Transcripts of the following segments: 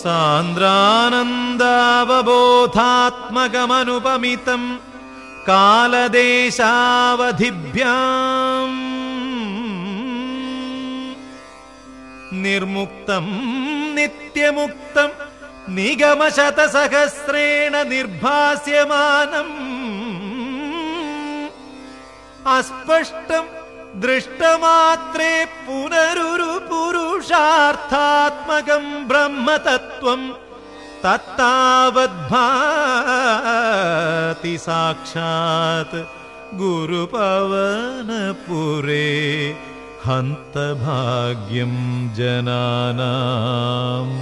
सान्द्रानन्दावबोधात्मकमनुपमितम् कालदेशावधिभ्याम् निर्मुक्तम् नित्यमुक्तम् निगमशतसहस्रेण निर्भास्यमानम्। अस्पष्टम् दृष्टमात्रे पुनरुरु पुरुषार्थात्मकम् ब्रह्मतत्त्वम् तत्तावद्भाति साक्षात् गुरुपवनपुरे हन्तभाग्यम् जनानाम्।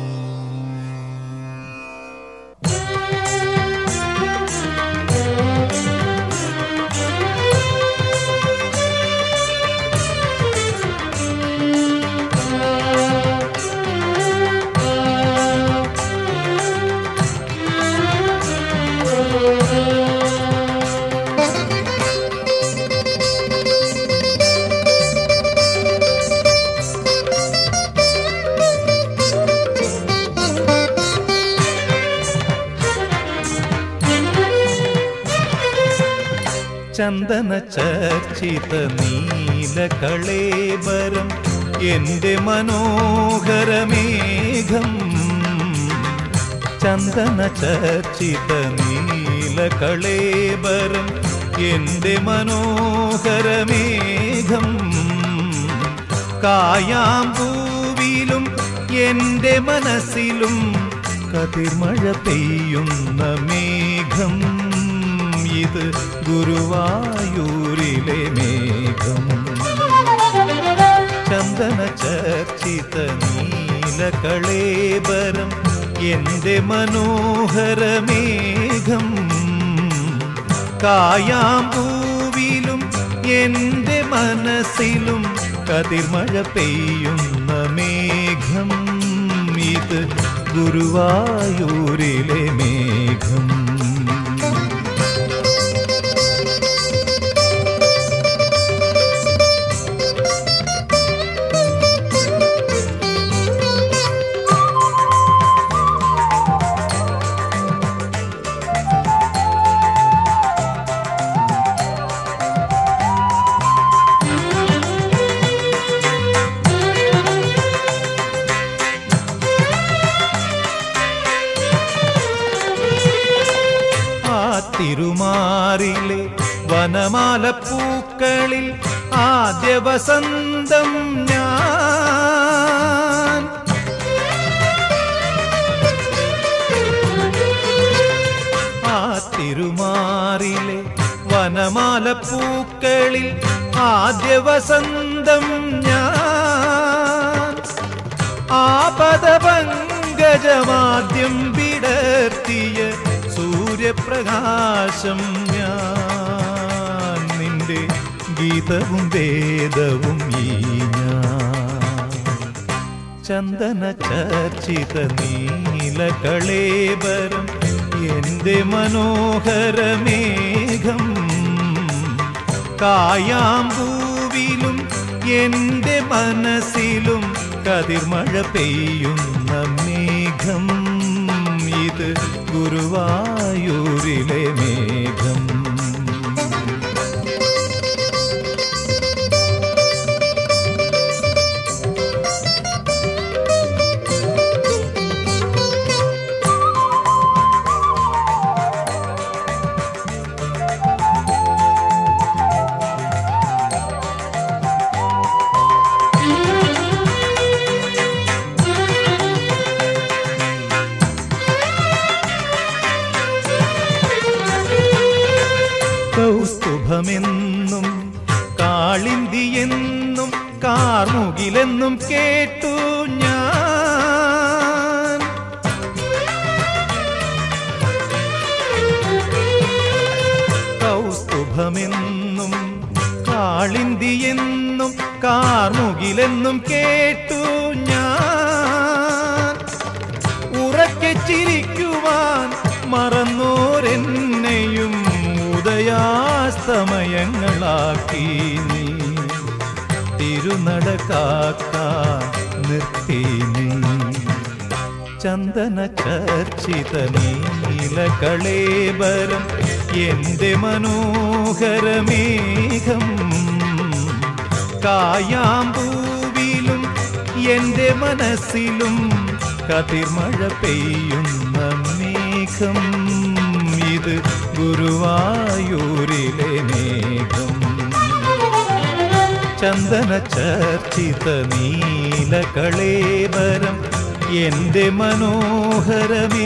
ചന്ദന ചർച്ചിത നീലകളേബരം എന്റെ മനോഹരമേഘം ചന്ദന ചർച്ചിത നീലകളേബരം എന്റെ മനോഹരമേഘം കായാമ്പൂവിലും എന്റെ മനസ്സിലും കതിർമഴ പെയ്യുന്ന മേഘം. ഇത് ഗുരുവായൂരിലെ മേഘം. ചന്ദന ചർച്ചിത നീലകളേബരം എന്റെ മനോഹര മേഘം. കായാമ്പൂവിലും എന്റെ മനസ്സിലും കതിർമഴ പെയ്യുന്ന മേഘം. ഇത് ഗുരുവായൂരിലെ മേഘം. തിരുമാറിലെ വനമാല പൂക്കളിൽ ആദ്യ വസന്തം ഞാൻ. ആ തിരുമാറിലെ വനമാല പൂക്കളിൽ ആദ്യ വസന്തം ഞാൻ. ആപദപങ്കജമാദ്യം വിടർത്തിയ സൂര്യപ്രകാശം ഞാൻ നിന്റെ ഗീതവും വേദവും ഈ ഞാൻ ചന്ദന ചർച്ചിത നീലകളേബരം എന്റെ മനോഹരമേഘം കായാമ്പൂവിലും എന്റെ മനസ്സിലും കതിർമഴ പെയ്യുന്ന മേഘം. गुरुवायूरिले मेघ കൗസ്തുഭമെന്നും കാളിന്തിയെന്നും കാർമുകിലെന്നും കേട്ടു ഞാൻ. കൗസ്തുഭമെന്നും കാളിന്തിയെന്നും കാർമുകിലെന്നും കേട്ടു ഞാൻ. ഉറക്കെ ചിരിക്കുവാൻ തിരുനട കാക്കാൻ നിർത്തി നീ ചന്ദന ചർച്ചിത നീലകളേബരം എന്റെ മനോഹരമേഘം കായാമ്പൂവിലും എന്റെ മനസ്സിലും കതിർമഴ പെയ്യുന്ന മേഘം. ഇത് ഗുരുവായൂരിലെ ചന്ദന ചർച്ചിത നീലകളേബരം എന്റെ മനോഹരമേഘം